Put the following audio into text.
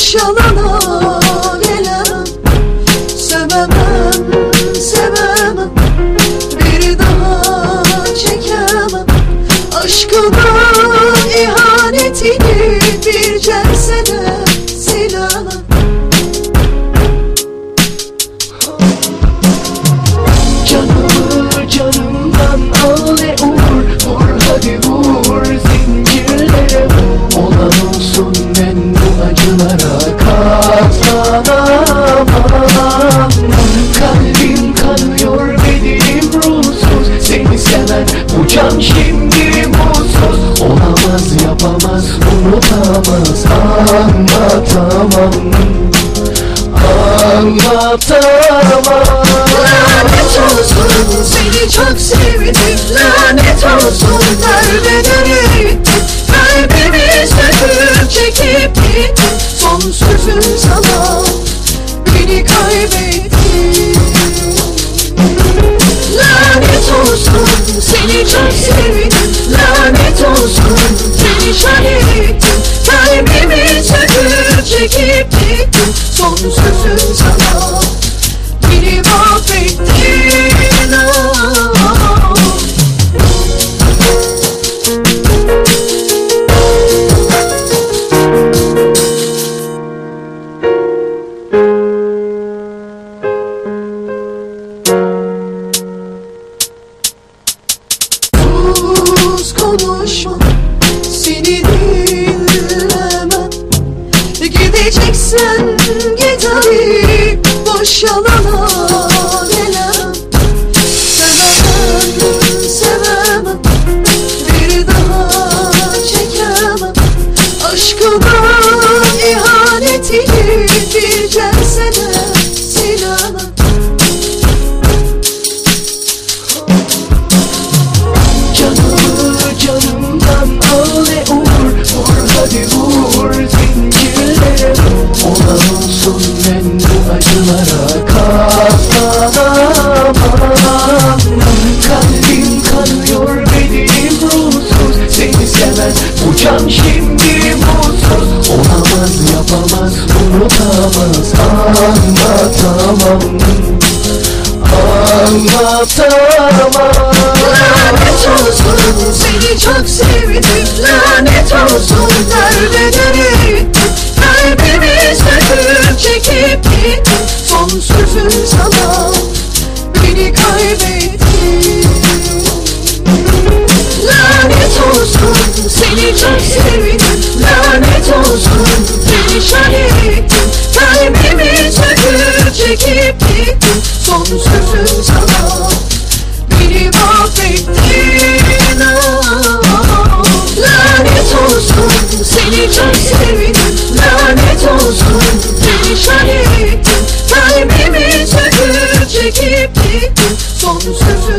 Boş Can şimdi mutsuz Olamaz yapamaz unutamaz. Anlatamam. Anlatamam. Bana ne seni çok sevdiler olsun. Beni şahit ettin Kalbimi söküp çekip gittin Son konuşma seni dinlemem. Gideceksen git hadi boş yalana katlanamam Kalbim kanıyor benim ruhsuz Seni seven bu şimdi mutsuz Olamaz yapamaz unutamaz Anlatamam Anlatamam Lanet olsun seni çok sevdim. Lanet olsun nerede sana beni kaybettin. Lanet olsun seni çok sevdim. Lanet olsun şahit ettin. Kalbimi söküp çekip gittin. Son sözüm sana beni mahvettin. Oh. Lanet olsun seni çok sevdim. Lanet olsun şahit ettin Seja